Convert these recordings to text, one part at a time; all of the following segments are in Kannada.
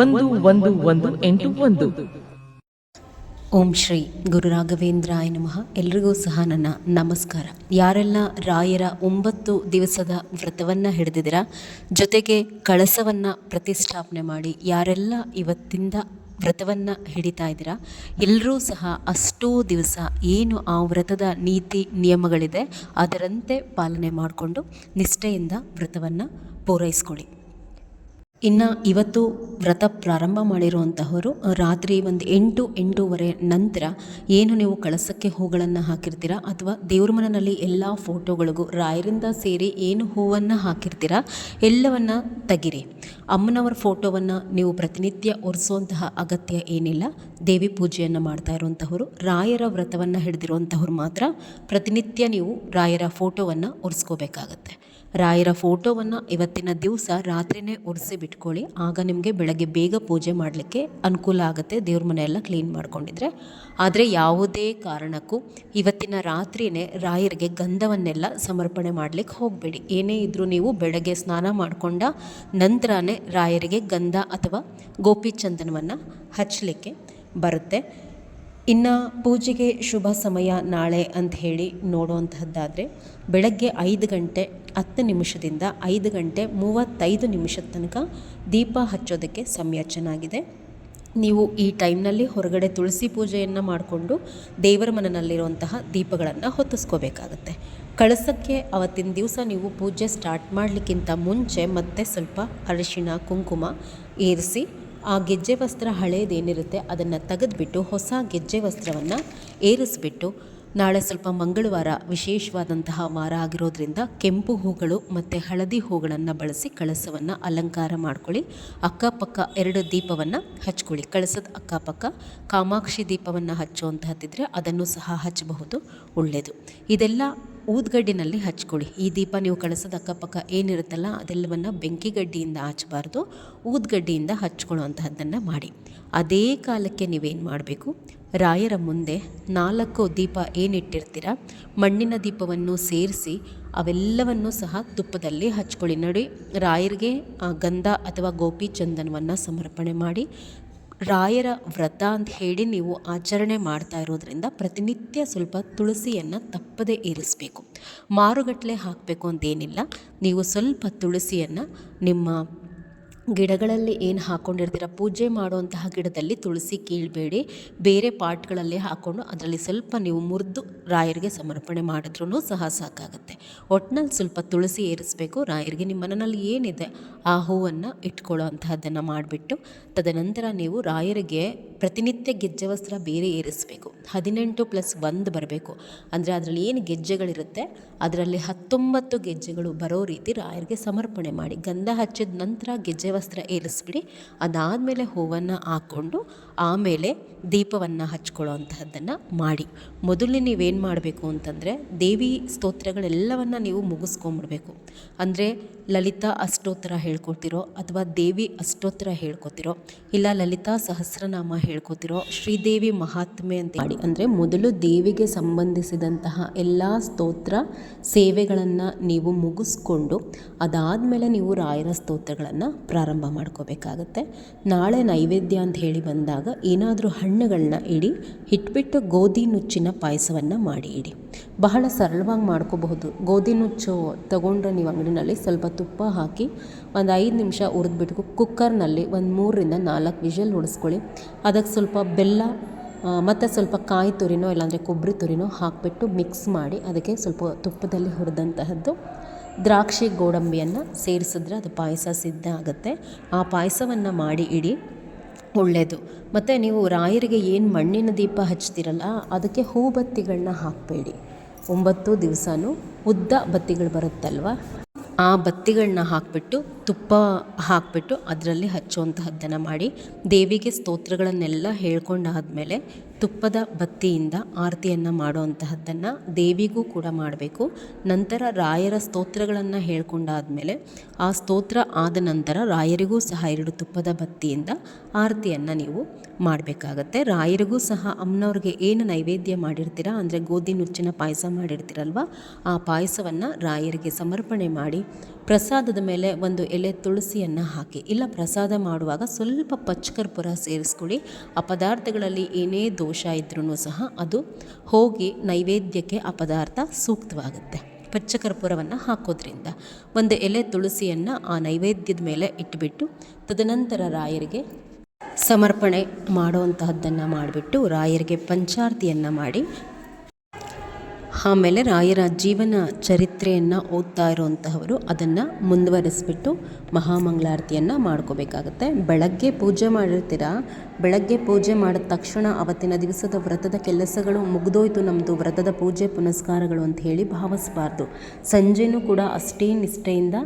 ಒಂದು ಒಂದು ಒಂದು, ಎಂಟು, ಒಂದು. ಓಂ ಶ್ರೀ ಗುರು ರಾಘವೇಂದ್ರಾಯ ನಮಃ. ಎಲ್ರಿಗೂ ಸಹ ನನ್ನ ನಮಸ್ಕಾರ. ಯಾರೆಲ್ಲ ರಾಯರ ಒಂಬತ್ತು ದಿವಸದ ವ್ರತವನ್ನು ಹಿಡಿದಿದ್ದೀರಾ, ಜೊತೆಗೆ ಕಳಸವನ್ನು ಪ್ರತಿಷ್ಠಾಪನೆ ಮಾಡಿ ಯಾರೆಲ್ಲ ಇವತ್ತಿಂದ ವ್ರತವನ್ನು ಹಿಡಿತಾ ಇದ್ದೀರಾ ಎಲ್ಲರೂ ಸಹ ಅಷ್ಟೂ ದಿವಸ ಏನು ಆ ವ್ರತದ ನೀತಿ, ನಿಯಮಗಳಿದೆ ಅದರಂತೆ ಪಾಲನೆ ಮಾಡಿಕೊಂಡು ನಿಷ್ಠೆಯಿಂದ ವ್ರತವನ್ನು ಪೂರೈಸ್ಕೊಳ್ಳಿ. ಇನ್ನು ಇವತ್ತು ವ್ರತ ಪ್ರಾರಂಭ ಮಾಡಿರುವಂತಹವರು ರಾತ್ರಿ ಒಂದು ಎಂಟು, ಎಂಟೂವರೆ ನಂತರ ಏನು ನೀವು ಕಳಸಕ್ಕೆ ಹೂಗಳನ್ನು ಹಾಕಿರ್ತೀರಾ ಅಥವಾ ದೇವ್ರ ಮನೆಯಲ್ಲಿ ಎಲ್ಲ ಫೋಟೋಗಳಿಗೂ ರಾಯರಿಂದ ಸೇರಿ ಏನು ಹೂವನ್ನು ಹಾಕಿರ್ತೀರಾ ಎಲ್ಲವನ್ನು ತೆಗಿರಿ. ಅಮ್ಮನವರ ಫೋಟೋವನ್ನು ನೀವು ಪ್ರತಿನಿತ್ಯ ಒರೆಸುವಂತಹ ಅಗತ್ಯ ಏನಿಲ್ಲ. ದೇವಿ ಪೂಜೆಯನ್ನು ಮಾಡ್ತಾ ಇರುವಂತಹವರು, ರಾಯರ ವ್ರತವನ್ನು ಹಿಡಿದಿರುವಂತಹವ್ರು ಮಾತ್ರ ಪ್ರತಿನಿತ್ಯ ನೀವು ರಾಯರ ಫೋಟೋವನ್ನು ಒರೆಸ್ಕೋಬೇಕಾಗತ್ತೆ. ರಾಯರ ಫೋಟೋವನ್ನು ಇವತ್ತಿನ ದಿವಸ ರಾತ್ರಿನೇ ಒರೆಸಿ ಬಿಟ್ಕೊಳ್ಳಿ. ಆಗ ನಿಮಗೆ ಬೆಳಗ್ಗೆ ಬೇಗ ಪೂಜೆ ಮಾಡಲಿಕ್ಕೆ ಅನುಕೂಲ ಆಗುತ್ತೆ. ದೇವ್ರ ಮನೆಯೆಲ್ಲ ಕ್ಲೀನ್ ಮಾಡ್ಕೊಂಡಿದ್ರೆ. ಆದರೆ ಯಾವುದೇ ಕಾರಣಕ್ಕೂ ಇವತ್ತಿನ ರಾತ್ರಿನೇ ರಾಯರಿಗೆ ಗಂಧವನ್ನೆಲ್ಲ ಸಮರ್ಪಣೆ ಮಾಡಲಿಕ್ಕೆ ಹೋಗಬೇಡಿ. ಏನೇ ಇದ್ದರೂ ನೀವು ಬೆಳಗ್ಗೆ ಸ್ನಾನ ಮಾಡಿಕೊಂಡ ನಂತರನೇ ರಾಯರಿಗೆ ಗಂಧ ಅಥವಾ ಗೋಪಿ ಚಂದನವನ್ನು ಹಚ್ಚಲಿಕ್ಕೆ ಬರುತ್ತೆ. ಇನ್ನು ಪೂಜೆಗೆ ಶುಭ ಸಮಯ ನಾಳೆ ಅಂತ ಹೇಳಿ ನೋಡುವಂತಹದ್ದಾದರೆ ಬೆಳಗ್ಗೆ ಐದು ಗಂಟೆ ಹತ್ತು ನಿಮಿಷದಿಂದ ಐದು ಗಂಟೆ ಮೂವತ್ತೈದು ನಿಮಿಷದ ತನಕ ದೀಪ ಹಚ್ಚೋದಕ್ಕೆ ಸಮಯ ಚೆನ್ನಾಗಿದೆ. ನೀವು ಈ ಟೈಮ್ನಲ್ಲಿ ಹೊರಗಡೆ ತುಳಸಿ ಪೂಜೆಯನ್ನು ಮಾಡಿಕೊಂಡು ದೇವರ ಮನನಲ್ಲಿರುವಂತಹ ದೀಪಗಳನ್ನು ಹೊತ್ತಿಸ್ಕೋಬೇಕಾಗತ್ತೆ. ಕಳಸಕ್ಕೆ ಅವತ್ತಿನ ದಿವಸ ನೀವು ಪೂಜೆ ಸ್ಟಾರ್ಟ್ ಮಾಡಲಿಕ್ಕಿಂತ ಮುಂಚೆ ಮತ್ತೆ ಸ್ವಲ್ಪ ಅರಿಶಿಣ, ಕುಂಕುಮ, ಏರಿಸಿ ಆ ಗೆಜ್ಜೆ ವಸ್ತ್ರ ಹಳೇದೇನಿರುತ್ತೆ ಅದನ್ನು ತೆಗೆದುಬಿಟ್ಟು ಹೊಸ ಗೆಜ್ಜೆ ವಸ್ತ್ರವನ್ನು ಏರಿಸ್ಬಿಟ್ಟು ನಾಳೆ ಸ್ವಲ್ಪ ಮಂಗಳವಾರ ವಿಶೇಷವಾದಂತಹ ವಾರ ಆಗಿರೋದ್ರಿಂದ ಕೆಂಪು ಹೂಗಳು ಮತ್ತು ಹಳದಿ ಹೂಗಳನ್ನು ಬಳಸಿ ಕಳಸವನ್ನು ಅಲಂಕಾರ ಮಾಡ್ಕೊಳ್ಳಿ. ಅಕ್ಕಪಕ್ಕ ಎರಡು ದೀಪವನ್ನು ಹಚ್ಕೊಳ್ಳಿ. ಕಳಸದ ಅಕ್ಕಪಕ್ಕ ಕಾಮಾಕ್ಷಿ ದೀಪವನ್ನು ಹಚ್ಚುವಂತಹದ್ದಿದ್ರೆ ಅದನ್ನು ಸಹ ಹಚ್ಚಬಹುದು. ಒಳ್ಳೆಯದು ಇದೆಲ್ಲ ಊದ್ಗಡ್ಡಿನಲ್ಲಿ ಹಚ್ಕೊಳ್ಳಿ. ಈ ದೀಪ ನೀವು ಕಳಿಸೋದು ಅಕ್ಕಪಕ್ಕ ಏನಿರುತ್ತಲ್ಲ ಅದೆಲ್ಲವನ್ನು ಬೆಂಕಿಗಡ್ಡಿಯಿಂದ ಹಚ್ಚಬಾರ್ದು ಊದ್ಗಡ್ಡಿಯಿಂದ ಹಚ್ಕೊಳ್ಳುವಂತಹದ್ದನ್ನು ಮಾಡಿ. ಅದೇ ಕಾಲಕ್ಕೆ ನೀವೇನು ಮಾಡಬೇಕು? ರಾಯರ ಮುಂದೆ ನಾಲ್ಕು ದೀಪ ಏನಿಟ್ಟಿರ್ತೀರ? ಮಣ್ಣಿನ ದೀಪವನ್ನು ಸೇರಿಸಿ ಅವೆಲ್ಲವನ್ನು ಸಹ ತುಪ್ಪದಲ್ಲಿ ಹಚ್ಕೊಳ್ಳಿ. ನೋಡಿ, ರಾಯರಿಗೆ ಗಂಧ ಅಥವಾ ಗೋಪಿ ಚಂದನವನ್ನು ಸಮರ್ಪಣೆ ಮಾಡಿ. ರಾಯರ ವ್ರತ ಅಂತ ಹೇಳಿ ನೀವು ಆಚರಣೆ ಮಾಡ್ತಾ ಇರೋದ್ರಿಂದ ಪ್ರತಿನಿತ್ಯ ಸ್ವಲ್ಪ ತುಳಸಿಯನ್ನು ತಪ್ಪದೇ ಇರಿಸಬೇಕು. ಮಾರುಗಟ್ಟಲೆ ಹಾಕಬೇಕು ಅಂತೇನಿಲ್ಲ ನೀವು ಸ್ವಲ್ಪ ತುಳಸಿಯನ್ನು ನಿಮ್ಮ ಗಿಡಗಳಲ್ಲಿ ಏನು ಹಾಕ್ಕೊಂಡಿರ್ತೀರ ಪೂಜೆ ಮಾಡುವಂತಹ ಗಿಡದಲ್ಲಿ ತುಳಸಿ, ಕೀಳಬೇಡಿ, ಬೇರೆ ಪಾಟ್ಗಳಲ್ಲಿ ಹಾಕ್ಕೊಂಡು ಅದರಲ್ಲಿ ಸ್ವಲ್ಪ ನೀವು ಮುರಿದು ರಾಯರಿಗೆ ಸಮರ್ಪಣೆ ಮಾಡಿದ್ರೂ ಸಹ ಸಾಕಾಗುತ್ತೆ. ಒಟ್ಟಿನಲ್ಲಿ ಸ್ವಲ್ಪ ತುಳಸಿ ಏರಿಸಬೇಕು, ರಾಯರಿಗೆ ನಿಮ್ಮ ಮನೆಯಲ್ಲಿ ಏನಿದೆ ಆ ಹೂವನ್ನು ಇಟ್ಕೊಳ್ಳೋ ಅಂತಹದ್ದನ್ನು ಮಾಡಿಬಿಟ್ಟು, ತದನಂತರ ನೀವು ರಾಯರಿಗೆ ಪ್ರತಿನಿತ್ಯ ಗೆಜ್ಜೆ ವಸ್ತ್ರ ಬೇರೆ ಏರಿಸಬೇಕು. ಹದಿನೆಂಟು ಪ್ಲಸ್ ಒಂದು ಬರಬೇಕು. ಅಂದರೆ ಅದರಲ್ಲಿ ಏನು ಗೆಜ್ಜೆಗಳಿರುತ್ತೆ? ಅದರಲ್ಲಿ ಹತ್ತೊಂಬತ್ತು ಗೆಜ್ಜೆಗಳು ಬರೋ ರೀತಿ ರಾಯರಿಗೆ ಸಮರ್ಪಣೆ ಮಾಡಿ, ಗಂಧ ಹಚ್ಚಿದ ನಂತರ ಗೆಜ್ಜೆ ವಸ್ತ್ರ ಏರಿಸ್ಬಿಡಿ. ಅದಾದಮೇಲೆ ಹೂವನ್ನು ಹಾಕ್ಕೊಂಡು ಆಮೇಲೆ ದೀಪವನ್ನು ಹಚ್ಕೊಳ್ಳೋ ಅಂತಹದ್ದನ್ನು ಮಾಡಿ. ಮೊದಲೇ ನೀವೇನು ಮಾಡಬೇಕು ಅಂತಂದರೆ ದೇವಿ ಸ್ತೋತ್ರಗಳೆಲ್ಲವನ್ನು ನೀವು ಮುಗಿಸ್ಕೊಂಬಿಡ್ಬೇಕು. ಅಂದರೆ ಲಲಿತಾ ಅಷ್ಟೋತ್ತರ ಹೇಳ್ಕೊತಿರೋ ಅಥವಾ ದೇವಿ ಅಷ್ಟೋತ್ತರ ಹೇಳ್ಕೊತಿರೋ ಇಲ್ಲ ಲಲಿತಾ ಸಹಸ್ರನಾಮ ಹೇಳ್ಕೊತಿರೋ ಶ್ರೀದೇವಿ ಮಹಾತ್ಮೆ ಅಂತ ಮಾಡಿ. ಅಂದರೆ ಮೊದಲು ದೇವಿಗೆ ಸಂಬಂಧಿಸಿದಂತಹ ಎಲ್ಲ ಸ್ತೋತ್ರ ಸೇವೆಗಳನ್ನು ನೀವು ಮುಗಿಸ್ಕೊಂಡು ಅದಾದಮೇಲೆ ನೀವು ರಾಯರ ಸ್ತೋತ್ರಗಳನ್ನು ಪ್ರಾರಂಭ ಪ್ರಾರಂಭ ಮಾಡ್ಕೋಬೇಕಾಗತ್ತೆ. ನಾಳೆ ನೈವೇದ್ಯ ಅಂತ ಹೇಳಿ ಬಂದಾಗ ಏನಾದರೂ ಹಣ್ಣುಗಳನ್ನ ಇಡಿ, ಹಿಟ್ಬಿಟ್ಟು ಗೋಧಿ ನುಚ್ಚಿನ ಪಾಯಸವನ್ನು ಮಾಡಿ ಇಡಿ. ಬಹಳ ಸರಳವಾಗಿ ಮಾಡ್ಕೋಬಹುದು. ಗೋಧಿ ನುಚ್ಚು ತಗೊಂಡ್ರೆ ನೀವು ಅಂಗಡಿನಲ್ಲಿ ಸ್ವಲ್ಪ ತುಪ್ಪ ಹಾಕಿ ಒಂದು ಐದು ನಿಮಿಷ ಹುರಿದ್ಬಿಟ್ಟು ಕುಕ್ಕರ್ನಲ್ಲಿ ಒಂದು ಮೂರರಿಂದ ನಾಲ್ಕು ವಿಷಲ್ ಹೊಡೆಸ್ಕೊಳ್ಳಿ. ಅದಕ್ಕೆ ಸ್ವಲ್ಪ ಬೆಲ್ಲ ಮತ್ತು ಸ್ವಲ್ಪ ಕಾಯಿ ತುರಿನೋ ಇಲ್ಲಾಂದರೆ ಕೊಬ್ಬರಿ ತುರಿನೋ ಹಾಕಿಬಿಟ್ಟು ಮಿಕ್ಸ್ ಮಾಡಿ ಅದಕ್ಕೆ ಸ್ವಲ್ಪ ತುಪ್ಪದಲ್ಲಿ ಹುರಿದಂತಹದ್ದು. ದ್ರಾಕ್ಷಿ ಗೋಡಂಬಿಯನ್ನು ಸೇರಿಸಿದ್ರೆ ಅದು ಪಾಯಸ ಸಿದ್ಧ ಆಗುತ್ತೆ. ಆ ಪಾಯಸವನ್ನು ಮಾಡಿ ಇಡಿ ಒಳ್ಳೆಯದು ಮತ್ತು ನೀವು ರಾಯರಿಗೆ ಏನು ಮಣ್ಣಿನ ದೀಪ ಹಚ್ತೀರಲ್ಲ, ಅದಕ್ಕೆ ಹೂ ಬತ್ತಿಗಳನ್ನ ಹಾಕಬೇಡಿ. ಒಂಬತ್ತು ದಿವಸನೂ ಉದ್ದ ಬತ್ತಿಗಳು ಬರುತ್ತಲ್ವ, ಆ ಬತ್ತಿಗಳನ್ನ ಹಾಕಿಬಿಟ್ಟು, ತುಪ್ಪ ಹಾಕಿಬಿಟ್ಟು ಅದರಲ್ಲಿ ಹಚ್ಚುವಂತಹದ್ದನ್ನು ಮಾಡಿ, ದೇವಿಗೆ ಸ್ತೋತ್ರಗಳನ್ನೆಲ್ಲ ಹೇಳ್ಕೊಂಡಾದಮೇಲೆ ತುಪ್ಪದ ಬತ್ತಿಯಿಂದ ಆರತಿಯನ್ನು ಮಾಡುವಂತಹದ್ದನ್ನು ದೇವಿಗೂ ಕೂಡ ಮಾಡಬೇಕು. ನಂತರ ರಾಯರ ಸ್ತೋತ್ರಗಳನ್ನು ಹೇಳ್ಕೊಂಡಾದಮೇಲೆ ಆ ಸ್ತೋತ್ರ ಆದ ನಂತರ ರಾಯರಿಗೂ ಸಹ ಎರಡು ತುಪ್ಪದ ಬತ್ತಿಯಿಂದ ಆರತಿಯನ್ನು ನೀವು ಮಾಡಬೇಕಾಗತ್ತೆ. ರಾಯರಿಗೂ ಸಹ ಅಮ್ಮನವ್ರಿಗೆ ಏನು ನೈವೇದ್ಯ ಮಾಡಿರ್ತೀರಾ, ಅಂದರೆ ಗೋಧಿ ನುಚ್ಚಿನ ಪಾಯಸ ಮಾಡಿರ್ತೀರಲ್ವ, ಆ ಪಾಯಸವನ್ನು ರಾಯರಿಗೆ ಸಮರ್ಪಣೆ ಮಾಡಿ ಪ್ರಸಾದದ ಮೇಲೆ ಒಂದು ಎಲೆ ತುಳಸಿಯನ್ನು ಹಾಕಿ. ಇಲ್ಲ, ಪ್ರಸಾದ ಮಾಡುವಾಗ ಸ್ವಲ್ಪ ಪಚ್ಚಕರ್ಪೂರ ಸೇರಿಸ್ಕೊಳ್ಳಿ. ಆ ಪದಾರ್ಥಗಳಲ್ಲಿ ಏನೇ ದೋಷ ಇದ್ರೂ ಸಹ ಅದು ಹೋಗಿ ನೈವೇದ್ಯಕ್ಕೆ ಆ ಪದಾರ್ಥ ಸೂಕ್ತವಾಗುತ್ತೆ. ಪಚ್ಚಕರ್ಪೂರವನ್ನು ಹಾಕೋದ್ರಿಂದ. ಒಂದು ಎಲೆ ತುಳಸಿಯನ್ನು ಆ ನೈವೇದ್ಯದ ಮೇಲೆ ಇಟ್ಬಿಟ್ಟು, ತದನಂತರ ರಾಯರಿಗೆ ಸಮರ್ಪಣೆ ಮಾಡುವಂತಹದ್ದನ್ನು ಮಾಡಿಬಿಟ್ಟು, ರಾಯರಿಗೆ ಪಂಚಾರ್ತಿಯನ್ನು ಮಾಡಿ ಆಮೇಲೆ ರಾಯರ ಜೀವನ ಚರಿತ್ರೆಯನ್ನು ಓದ್ತಾ ಇರುವಂತಹವರು ಅದನ್ನು ಮುಂದುವರಿಸ್ಬಿಟ್ಟು ಮಹಾಮಂಗಳಾರತಿಯನ್ನು ಮಾಡ್ಕೋಬೇಕಾಗತ್ತೆ. ಬೆಳಗ್ಗೆ ಪೂಜೆ ಮಾಡಿರ್ತೀರ? ಬೆಳಗ್ಗೆ ಪೂಜೆ ಮಾಡಿದ ತಕ್ಷಣ ಅವತ್ತಿನ ದಿವಸದ ವ್ರತದ ಕೆಲಸಗಳು ಮುಗಿದೋಯ್ತು. ನಮ್ಮದು ವ್ರತದ ಪೂಜೆ ಪುನಸ್ಕಾರಗಳು ಅಂತ ಹೇಳಿ ಭಾವಿಸಬಾರ್ದು. ಸಂಜೆನೂ ಕೂಡ ಅಷ್ಟೇ ನಿಷ್ಠೆಯಿಂದ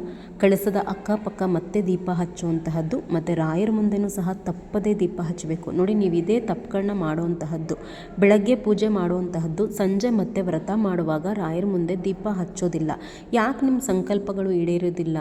ಕಳಸದ ಅಕ್ಕಪಕ್ಕ ಮತ್ತೆ ದೀಪ ಹಚ್ಚುವಂತಹದ್ದು, ಮತ್ತು ರಾಯರ ಮುಂದೆನೂ ಸಹ ತಪ್ಪದೇ ದೀಪ ಹಚ್ಚಬೇಕು. ನೋಡಿ, ನೀವು ಇದೇ ತಪ್ಪುಗಳನ್ನ ಮಾಡುವಂತಹದ್ದು, ಬೆಳಗ್ಗೆ ಪೂಜೆ ಮಾಡುವಂತಹದ್ದು, ಸಂಜೆ ಮತ್ತೆ ವ್ರತ ಮಾಡುವಾಗ ರಾಯರ ಮುಂದೆ ದೀಪ ಹಚ್ಚೋದಿಲ್ಲ. ಯಾಕೆ ನಿಮ್ಮ ಸಂಕಲ್ಪಗಳು ಈಡೇರೋದಿಲ್ಲ?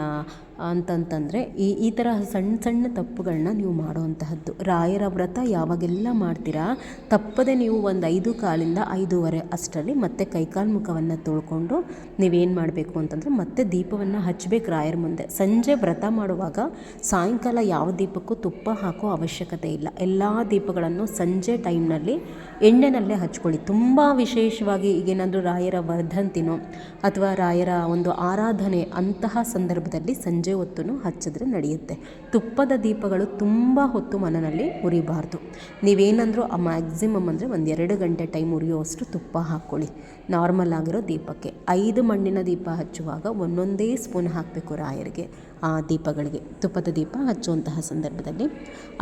ಅಂತಂತಂದರೆ ಈ ಈ ಥರ ಸಣ್ಣ ಸಣ್ಣ ತಪ್ಪುಗಳನ್ನ ನೀವು ಮಾಡುವಂತಹದ್ದು. ರಾಯರ ವ್ರತ ಯಾವಾಗೆಲ್ಲ ಮಾಡ್ತೀರಾ? ತಪ್ಪದೆ ನೀವು ಒಂದು ಐದು ಕಾಲಿಂದ ಐದೂವರೆ ಅಷ್ಟರಲ್ಲಿ ಮತ್ತೆ ಕೈಕಾಲು ಮುಖವನ್ನು ತೊಳ್ಕೊಂಡು ನೀವೇನು ಮಾಡಬೇಕು ಅಂತಂದರೆ ಮತ್ತೆ ದೀಪವನ್ನು ಹಚ್ಚಬೇಕು ರಾಯರ ಮುಂದೆ. ಸಂಜೆ ವ್ರತ ಮಾಡುವಾಗ ಸಾಯಂಕಾಲ ಯಾವ ದೀಪಕ್ಕೂ ತುಪ್ಪ ಹಾಕೋ ಅವಶ್ಯಕತೆ ಇಲ್ಲ. ಎಲ್ಲ ದೀಪಗಳನ್ನು ಸಂಜೆ ಟೈಮ್ನಲ್ಲಿ ಎಣ್ಣೆನಲ್ಲೇ ಹಚ್ಕೊಳ್ಳಿ. ತುಂಬ ವಿಶೇಷವಾಗಿ ಈಗೇನಾದರೂ ರಾಯರ ವರ್ಧಂತಿನೋ ಅಥವಾ ರಾಯರ ಒಂದು ಆರಾಧನೆ ಅಂತಹ ಸಂದರ್ಭದಲ್ಲಿ ಸಂಜೆ ಹೊತ್ತು ಹಚ್ಚಿದ್ರೆ ನಡೆಯುತ್ತೆ. ತುಪ್ಪದ ದೀಪಗಳು ತುಂಬ ಹೊತ್ತು ಮನನಲ್ಲಿ ಉರಿಬಾರ್ದು ನೀವೇನಂದರೂ ಆ ಮ್ಯಾಕ್ಸಿಮಮ್ ಅಂದರೆ ಒಂದು ಎರಡು ಗಂಟೆ ಟೈಮ್ ಉರಿಯೋವಷ್ಟು ತುಪ್ಪ ಹಾಕ್ಕೊಳ್ಳಿ. ನಾರ್ಮಲ್ ಆಗಿರೋ ದೀಪಕ್ಕೆ. ಐದು ಮಣ್ಣಿನ ದೀಪ ಹಚ್ಚುವಾಗ ಒಂದೊಂದೇ ಸ್ಪೂನ್ ಹಾಕಬೇಕು ರಾಯರಿಗೆ ಆ ದೀಪಗಳಿಗೆ. ತುಪ್ಪದ ದೀಪ ಹಚ್ಚುವಂತಹ ಸಂದರ್ಭದಲ್ಲಿ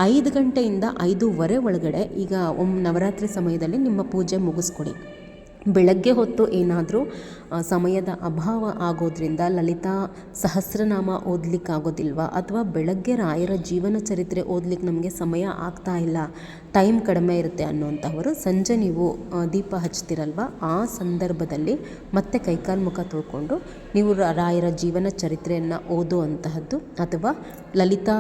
ಐದು ಗಂಟೆಯಿಂದ ಐದೂವರೆ ಒಳಗಡೆ ಈಗ ಒಮ್ಮೆ ನವರಾತ್ರಿ ಸಮಯದಲ್ಲಿ ನಿಮ್ಮ ಪೂಜೆ ಮುಗಿಸ್ಕೊಡಿ. ಬೆಳಗ್ಗೆ ಹೊತ್ತು ಏನಾದರೂ ಸಮಯದ ಅಭಾವ ಆಗೋದ್ರಿಂದ ಲಲಿತಾ ಸಹಸ್ರನಾಮ ಓದ್ಲಿಕ್ಕೆ ಆಗೋದಿಲ್ವಾ ಅಥವಾ ಬೆಳಗ್ಗೆ ರಾಯರ ಜೀವನ ಚರಿತ್ರೆ ಓದ್ಲಿಕ್ಕೆ ನಮಗೆ ಸಮಯ ಆಗ್ತಾ ಇಲ್ಲ, ಟೈಮ್ ಕಡಿಮೆ ಇರುತ್ತೆ ಅನ್ನೋಂಥವರು ಸಂಜೆ ನೀವು ದೀಪ ಹಚ್ತಿರಲ್ವ? ಆ ಸಂದರ್ಭದಲ್ಲಿ ಮತ್ತೆ ಕೈಕಾಲು ಮುಖ ತೊಳ್ಕೊಂಡು ನೀವು ರಾಯರ ಜೀವನ ಚರಿತ್ರೆಯನ್ನು ಓದುವಂತಹದ್ದು ಅಥವಾ ಲಲಿತಾ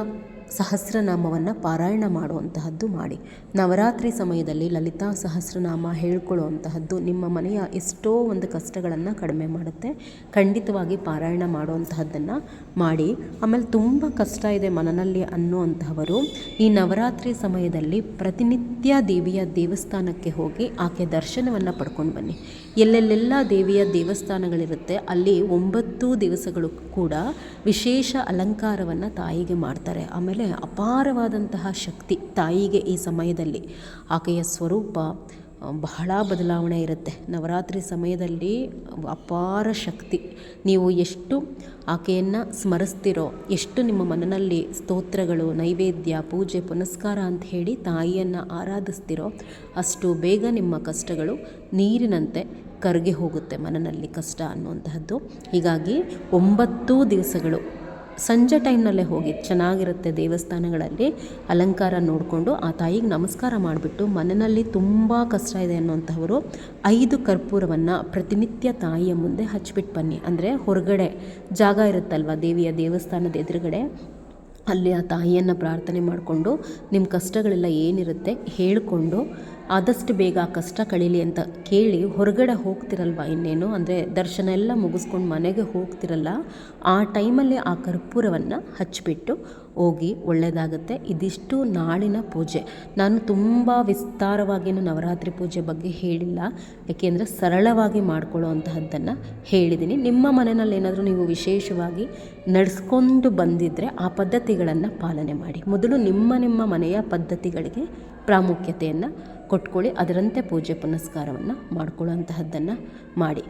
ಸಹಸ್ರನಾಮವನ್ನು ಪಾರಾಯಣ ಮಾಡುವಂತಹದ್ದು ಮಾಡಿ. ನವರಾತ್ರಿ ಸಮಯದಲ್ಲಿ ಲಲಿತಾ ಸಹಸ್ರನಾಮ ಹೇಳ್ಕೊಳ್ಳುವಂತಹದ್ದು ನಿಮ್ಮ ಮನೆಯ ಎಷ್ಟೋ ಒಂದು ಕಷ್ಟಗಳನ್ನು ಕಡಿಮೆ ಮಾಡುತ್ತೆ. ಖಂಡಿತವಾಗಿ ಪಾರಾಯಣ ಮಾಡುವಂತಹದ್ದನ್ನು ಮಾಡಿ. ಆಮೇಲೆ ತುಂಬ ಕಷ್ಟ ಇದೆ ಮನನಲ್ಲಿ ಅನ್ನುವಂತಹವರು. ಈ ನವರಾತ್ರಿ ಸಮಯದಲ್ಲಿ ಪ್ರತಿನಿತ್ಯ ದೇವಿಯ ದೇವಸ್ಥಾನಕ್ಕೆ ಹೋಗಿ ಆಕೆ ದರ್ಶನವನ್ನು ಪಡ್ಕೊಂಡು ಬನ್ನಿ. ಎಲ್ಲೆಲ್ಲೆಲ್ಲ ದೇವಿಯ ದೇವಸ್ಥಾನಗಳಿರುತ್ತೆ, ಅಲ್ಲಿ ಒಂಬತ್ತು ದಿವಸಗಳು ಕೂಡ ವಿಶೇಷ ಅಲಂಕಾರವನ್ನು ತಾಯಿಗೆ ಮಾಡ್ತಾರೆ. ಆಮೇಲೆ ಅಪಾರವಾದಂತಹ ಶಕ್ತಿ ತಾಯಿಗೆ ಈ ಸಮಯದಲ್ಲಿ. ಆಕೆಯ ಸ್ವರೂಪ ಬಹಳ ಬದಲಾವಣೆ ಇರುತ್ತೆ. ನವರಾತ್ರಿ ಸಮಯದಲ್ಲಿ ಅಪಾರ ಶಕ್ತಿ. ನೀವು ಎಷ್ಟು ಆಕೆಯನ್ನು ಸ್ಮರಿಸ್ತಿರೋ, ಎಷ್ಟು ನಿಮ್ಮ ಮನನಲ್ಲಿ ಸ್ತೋತ್ರಗಳು, ನೈವೇದ್ಯ, ಪೂಜೆ, ಪುನಸ್ಕಾರ ಅಂತ ಹೇಳಿ ತಾಯಿಯನ್ನು ಆರಾಧಿಸ್ತಿರೋ, ಅಷ್ಟು ಬೇಗ ನಿಮ್ಮ ಕಷ್ಟಗಳು ನೀರಿನಂತೆ ಕರಗಿ ಹೋಗುತ್ತೆ ಮನನಲ್ಲಿ ಕಷ್ಟ ಅನ್ನುವಂತಹದ್ದು. ಹೀಗಾಗಿ ಒಂಬತ್ತು ದಿವಸಗಳು ಸಂಜೆ ಟೈಮ್ನಲ್ಲೇ ಹೋಗಿ ಚೆನ್ನಾಗಿರುತ್ತೆ ದೇವಸ್ಥಾನಗಳಲ್ಲಿ ಅಲಂಕಾರ ನೋಡಿಕೊಂಡು ಆ ತಾಯಿಗೆ ನಮಸ್ಕಾರ ಮಾಡಿಬಿಟ್ಟು ಮನೆಯಲ್ಲಿ ತುಂಬ ಕಷ್ಟ ಇದೆ ಅನ್ನುವಂಥವರು ಐದು ಕರ್ಪೂರವನ್ನು ಪ್ರತಿನಿತ್ಯ ತಾಯಿಯ ಮುಂದೆ ಹಚ್ಬಿಟ್ಟು ಬನ್ನಿ. ಅಂದರೆ ಹೊರಗಡೆ ಜಾಗ ಇರುತ್ತಲ್ವ, ದೇವಿಯ ದೇವಸ್ಥಾನದ ಎದುರುಗಡೆ, ಅಲ್ಲಿ ಆ ತಾಯಿಯನ್ನು ಪ್ರಾರ್ಥನೆ ಮಾಡಿಕೊಂಡು ನಿಮ್ಮ ಕಷ್ಟಗಳೆಲ್ಲ ಏನಿರುತ್ತೆ ಹೇಳಿಕೊಂಡು ಆದಷ್ಟು ಬೇಗ ಕಷ್ಟ ಕಳೀಲಿ ಅಂತ ಕೇಳಿ ಹೊರಗಡೆ ಹೋಗ್ತಿರಲ್ವ ಇನ್ನೇನು? ಅಂದರೆ ದರ್ಶನ ಎಲ್ಲ ಮುಗಿಸ್ಕೊಂಡು ಮನೆಗೆ ಹೋಗ್ತಿರಲ್ಲ, ಆ ಟೈಮಲ್ಲಿ ಆ ಕರ್ಪೂರವನ್ನು ಹಚ್ಚಿಬಿಟ್ಟು ಹೋಗಿ ಒಳ್ಳೆಯದಾಗುತ್ತೆ ಇದಿಷ್ಟು ನಾಳಿನ ಪೂಜೆ. ನಾನು ತುಂಬ ವಿಸ್ತಾರವಾಗಿಯೂ ನವರಾತ್ರಿ ಪೂಜೆ ಬಗ್ಗೆ ಹೇಳಿಲ್ಲ. ಏಕೆಂದರೆ ಸರಳವಾಗಿ ಮಾಡ್ಕೊಳ್ಳೋ ಅಂತಹದ್ದನ್ನು ಹೇಳಿದ್ದೀನಿ ನಿಮ್ಮ ಮನೆಯಲ್ಲಿ ಏನಾದರೂ ನೀವು ವಿಶೇಷವಾಗಿ ನಡೆಸ್ಕೊಂಡು ಬಂದಿದ್ದರೆ ಆ ಪದ್ಧತಿಗಳನ್ನು ಪಾಲನೆ ಮಾಡಿ. ಮೊದಲು ನಿಮ್ಮ ನಿಮ್ಮ ಮನೆಯ ಪದ್ಧತಿಗಳಿಗೆ ಪ್ರಾಮುಖ್ಯತೆಯನ್ನು ಕೊಟ್ಕೊಳ್ಳಿ ಅದರಂತೆ ಪೂಜೆ ಪುನಸ್ಕಾರವನ್ನು ಮಾಡ್ಕೊಳ್ಳೋ ಅಂತಹದ್ದನ್ನು ಮಾಡಿ.